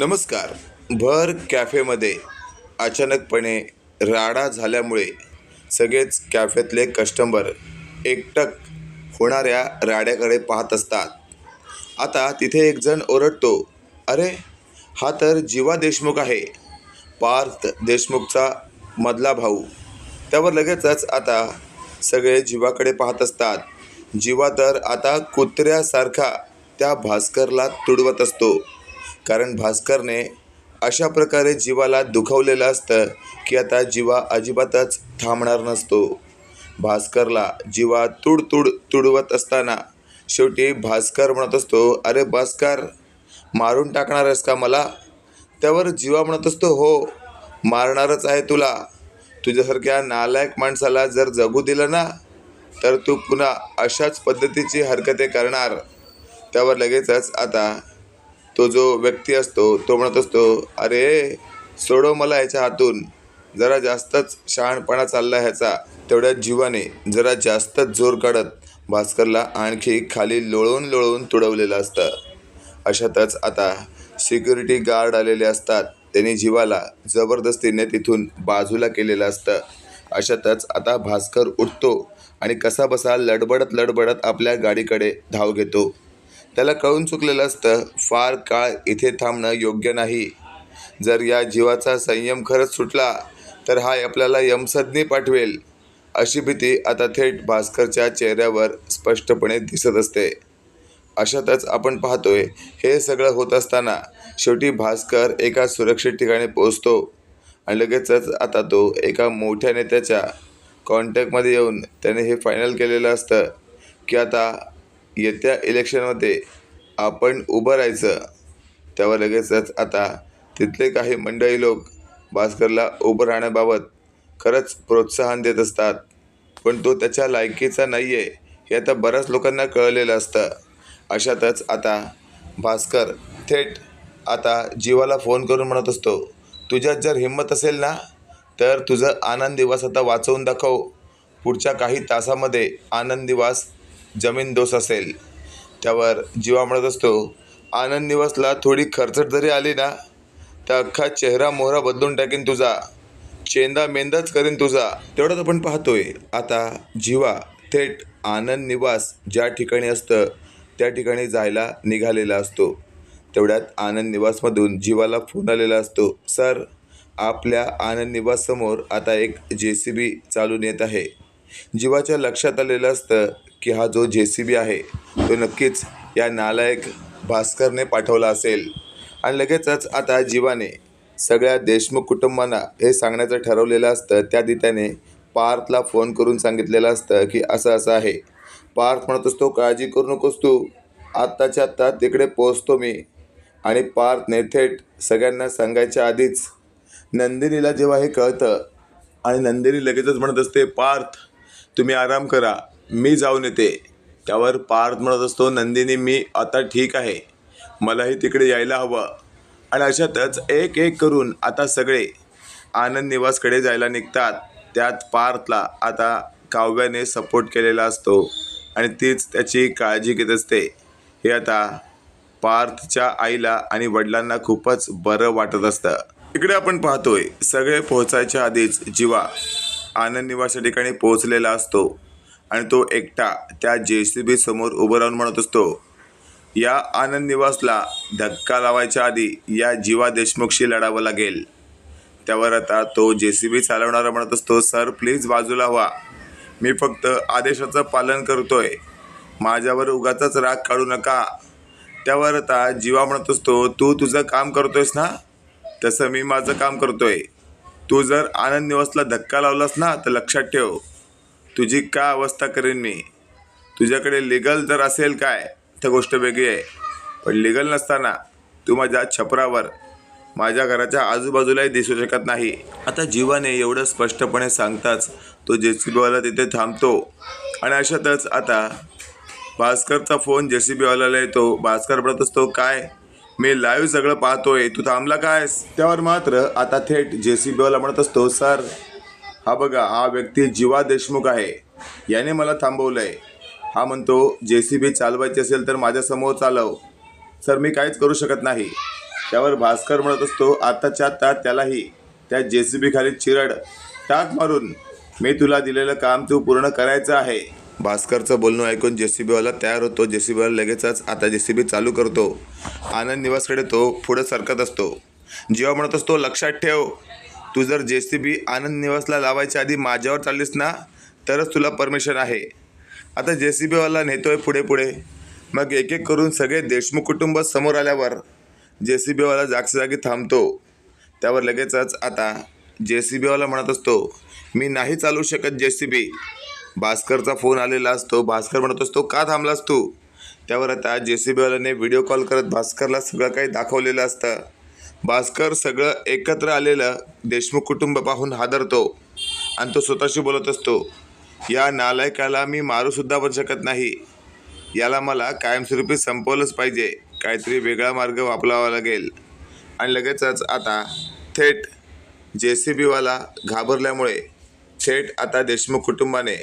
नमस्कार. भर कॅफेमध्ये अचानकपणे राडा झाल्यामुळे सगळेच कॅफेतले कस्टमर एकटक होणाऱ्या राड्याकडे पाहत असतात. आता तिथे एक जण ओरडतो अरे हा तर जीवा देशमुख आहे. पार्थ देशमुखचा मधला भाऊ. त्यावर लगेचच आता सगळे जीवाकडे पाहत असतात. जीवा तर आता कुत्र्यासारखा त्या भास्करला तुडवत असतो. कारण भास्करने अशा प्रकारे जीवाला दुखावलेलं असतं की आता जीवा अजिबातच थांबणार नसतो. भास्करला जीवा तुड तुड तुडवत असताना शेवटी भास्कर म्हणत असतो अरे भास्कर मारून टाकणार आहेस का मला? त्यावर जीवा म्हणत असतो हो मारणारच आहे तुला. तुझ्यासारख्या नालायक माणसाला जर जगू दिलं ना तर तू पुन्हा अशाच पद्धतीची हरकते करणार. त्यावर लगेचच आता तो जो व्यक्ती असतो तो म्हणत असतो अरे सोडव मला ह्याच्या हातून. जरा जास्तच शहाणपणा चालला ह्याचा. तेवढ्या जीवाने जरा जास्तच जोर काढत भास्करला आणखी खाली लोळवून लोळवून तुडवलेलं असतं. अशातच आता सिक्युरिटी गार्ड आलेले असतात. त्यांनी जीवाला जबरदस्तीने तिथून बाजूला केलेलं असतं. अशातच आता भास्कर उठतो आणि कसा बसा लडबडत लडबडत आपल्या गाडीकडे धाव घेतो. त्याला कळून चुकलेलं असतं फार काळ इथे थांबणं योग्य नाही. जर या जीवाचा संयम खरंच सुटला तर हा आपल्याला यमसदनी पाठवेल अशी भीती आता थेट भास्करच्या चेहऱ्यावर स्पष्टपणे दिसत असते. अशातच आपण पाहतोय हे सगळं होत असताना शेवटी भास्कर एका सुरक्षित ठिकाणी पोहोचतो आणि लगेचच आता तो एका मोठ्या नेत्याच्या कॉन्टॅक्टमध्ये येऊन त्याने हे फायनल केलेलं असतं की आता येत्या इलेक्शनमध्ये आपण उभं राहायचं. त्यावर लगेचच आता तिथले काही मंडळी लोक भास्करला उभं राहण्याबाबत खरंच प्रोत्साहन देत असतात. पण तो त्याच्या लायकीचा नाही आहे हे आता बऱ्याच लोकांना कळलेलं असतं. अशातच आता भास्कर थेट आता जीवाला फोन करून म्हणत असतो तुझ्यात जर हिंमत असेल ना तर तुझं आनंद दिवस आता वाचवून दाखव. पुढच्या काही तासामध्ये आनंद दिवस जमीन दोष असेल त्यावर जीवा म्हणत असतो. आनंद दिवसला थोडी खर्चट जरी आली ना तर अख्खा चेहरा मोहरा बदलून टाकीन तुझा. चेंदा मेंदाच करीन तुझा. तेवढंच आपण पाहतोय. आता जीवा थेट आनंद निवास ज्या ठिकाणी असतं त्या ठिकाणी जायला निघालेला असतो. तेवढ्यात आनंद निवासमधून जीवाला फोन आलेला असतो. सर आपल्या आनंद निवाससमोर आता एक जे सी बी चालून येत आहे. जीवाच्या लक्षात आलेलं असतं की हा जो जे सी बी आहे तो नक्कीच या नालायक भास्करने पाठवला असेल. आणि लगेचच आता जीवाने सगळ्या देशमुख कुटुंबांना हे सांगण्याचं ठरवलेलं असतं. त्याआधी त्याने पार्थला फोन करून सांगितलेलं असतं की असं असं आहे. पार्थ म्हणत असतो काळजी करू नकोस तू. आत्ताच्या आत्ता तिकडे पोचतो मी. आणि पार्थने थेट सगळ्यांना सांगायच्या आधीच नंदिनीला जेव्हा हे कळतं आणि नंदिनी लगेचच म्हणत असते पार्थ तुम्ही आराम करा. मी जाऊन येते. त्यावर पार्थ म्हणत असतो नंदिनी मी आता ठीक आहे. मलाही तिकडे यायला हवं. आणि अशातच एक एक करून आता सगळे आनंद निवासकडे जायला निघतात. त्यात पार्थला आता काव्याने सपोर्ट केलेला असतो आणि तीच त्याची काळजी घेत असते. हे आता पार्थच्या आईला आणि वडिलांना खूपच बरं वाटत असतं. इकडे आपण पाहतोय सगळे पोहोचायच्या आधीच जीवा आनंद निवासच्या ठिकाणी पोहोचलेला असतो. आणि तो एकटा त्या जे सी बी समोर उभं राहून म्हणत असतो या आनंद निवासला धक्का लावायच्या आधी या जीवा देशमुखशी लढावं लागेल. त्यावर आता तो जे सी बी चालवणारा म्हणत असतो सर प्लीज बाजूला व्हा. मी फक्त आदेशाचं पालन करतोय. माझ्यावर उगाचाच राग काढू नका. त्यावर आता जीवा म्हणत असतो तू तुझं काम करतोयस ना? तसं मी माझं काम करतोय. तू जर आनंद निवासला धक्का लावलास ना तर लक्षात ठेव. तुझी का अवस्था करेन मी? तुझ्याकडे लिगल जर असेल काय? तर गोष्ट वेगळी आहे. पण लिगल नसताना तू माझ्या छपरावर माझ्या घराच्या आजूबाजूलाही दिसू शकत नाही. आता जीवाने एवढं स्पष्टपणे सांगताच तो जे सी बीवाला तिथे थांबतो. आणि अशातच आता भास्करचा फोन जे सी बीवाल्याला येतो. भास्कर म्हणत असतो काय? मी लाईव्ह सगळं पाहतोय. तू थांबला कायस? त्यावर मात्र आता थेट जे सी बीवाला म्हणत असतो सर हा बघा हा व्यक्ती जीवा देशमुख आहे. याने मला थांबवलंय. हा म्हणतो जे सी बी चालवायची असेल तर माझ्यासमोर चालव. सर मी काहीच करू शकत नाही. त्यावर भास्कर म्हणत असतो आत्ताच्या आता त्यालाही. त्या जे सी बी खाली चिरड टाक मारून. मी तुला दिलेलं काम तू पूर्ण करायचं आहे. भास्करचं बोलणं ऐकून जे सी बीवाला तयार होतो. जे सी बीवाला लगेचच आता जे सी बी चालू करतो. आनंद निवासकडे तो पुढे सरकत असतो. जेव्हा म्हणत असतो लक्षात ठेव तू जर जे सी बी आनंद निवासला लावायच्या आधी माझ्यावर चाललीस ना तरच तुला परमिशन आहे. आता जे सी बीवाला नेतोय पुढे पुढे. मग एक एक करून सगळे देशमुख कुटुंब समोर आल्यावर जे सी बीवाला जागच्या जागी थांबतो. त्यावर लगेचच आता जे सी बीवाला म्हणत असतो मी नाही चालू शकत जे सी बी भास्करचा फोन आलेला असतो. भास्कर म्हणत असतो का थांबलास तू? त्यावर आता जे सी बीवाल्याने व्हिडिओ कॉल करत भास्करला सगळं काही दाखवलेलं असतं. भास्कर सगळं एकत्र आलेलं देशमुख कुटुंब पाहून हादरतो आणि तो स्वतःशी बोलत असतो या नालायकाला मी मारूसुद्धा पण शकत नाही. याला मला कायमस्वरूपी संपवलंच पाहिजे. काहीतरी वेगळा मार्ग वापरावा लागेल. आणि लगेचच आता थेट जे सी बीवाला घाबरल्यामुळे थेट आता देशमुख कुटुंबाने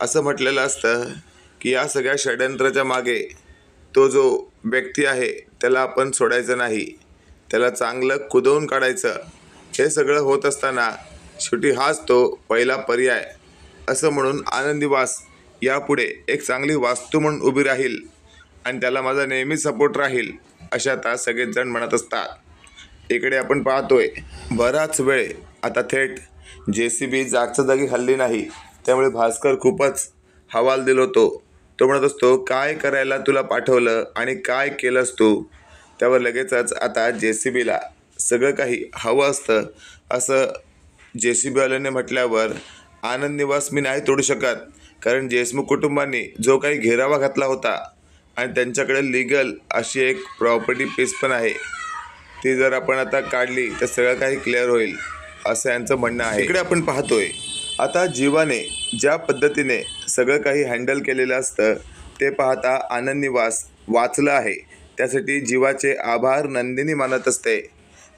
असं म्हटलेलं असतं की या सगळ्या षडयंत्राच्या मागे तो जो व्यक्ती आहे त्याला आपण सोडायचं नाही. त्याला चांगलं कुदवून काढायचं. हे सगळं होत असताना शेवटी हाच तो पहिला पर्याय. असं म्हणून आनंदीवास यापुढे एक चांगली वास्तू म्हणून उभी राहील आणि त्याला माझा नेहमी सपोर्ट राहील अशा आता सगळेच जण म्हणत असतात. इकडे आपण पाहतोय बराच वेळ आता थेट जे सी बी जागच्या जागी हल्ली नाही त्यामुळे भास्कर खूपच हवाल दिल होतो. तो म्हणत असतो काय करायला तुला पाठवलं आणि काय केलंस तू? त्यावर लगेचच आता जे सी बीला सगळं काही हवं असतं असं जे सी बीवाल्याने म्हटल्यावर आनंद निवास मी नाही तोडू शकत. कारण देशमुख कुटुंबांनी जो काही घेरावा घातला होता आणि त्यांच्याकडे लिगल अशी एक प्रॉपर्टी पीस पण आहे ती जर आपण आता काढली तर सगळं काही क्लिअर होईल असं यांचं म्हणणं आहे. इकडे आपण पाहतोय आता जीवाने ज्या पद्धतीने सगळं काही हँडल केलेलं असतं ते पाहता आनंद निवास वाचलं आहे. त्यासाठी जीवाचे आभार नंदिनी मानत असते.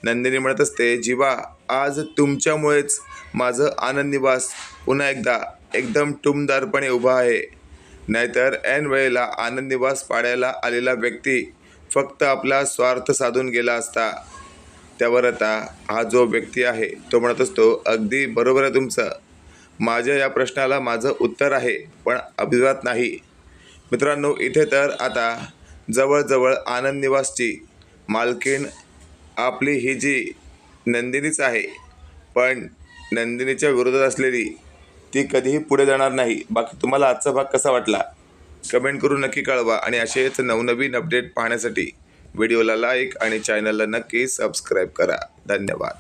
नंदिनी म्हणत असते जीवा आज तुमच्यामुळेच माझं आनंद निवास पुन्हा एकदा एकदम टुमदारपणे उभा आहे. नाहीतर ऐन वेळेला आनंद निवास पाडायला आलेला व्यक्ती फक्त आपला स्वार्थ साधून गेला असता. त्यावर आता हा जो व्यक्ती आहे तो म्हणत असतो अगदी बरोबर आहे तुमचं. माझ्या या प्रश्नाला माझं उत्तर आहे पण अभिजात नाही. मित्रांनो इथे तर आता जवळजवळ आनंद निवासची मालकीण आपली ही जी नंदिनीच आहे पण नंदिनीच्या विरोधात असलेली ती कधीही पुढे जाणार नाही. बाकी तुम्हाला आजचा भाग कसा वाटला? कमेंट करून नक्की कळवा आणि असेच नवनवीन अपडेट पाहण्यासाठी व्हिडिओला लाईक आणि चॅनलला नक्की सबस्क्राईब करा. धन्यवाद.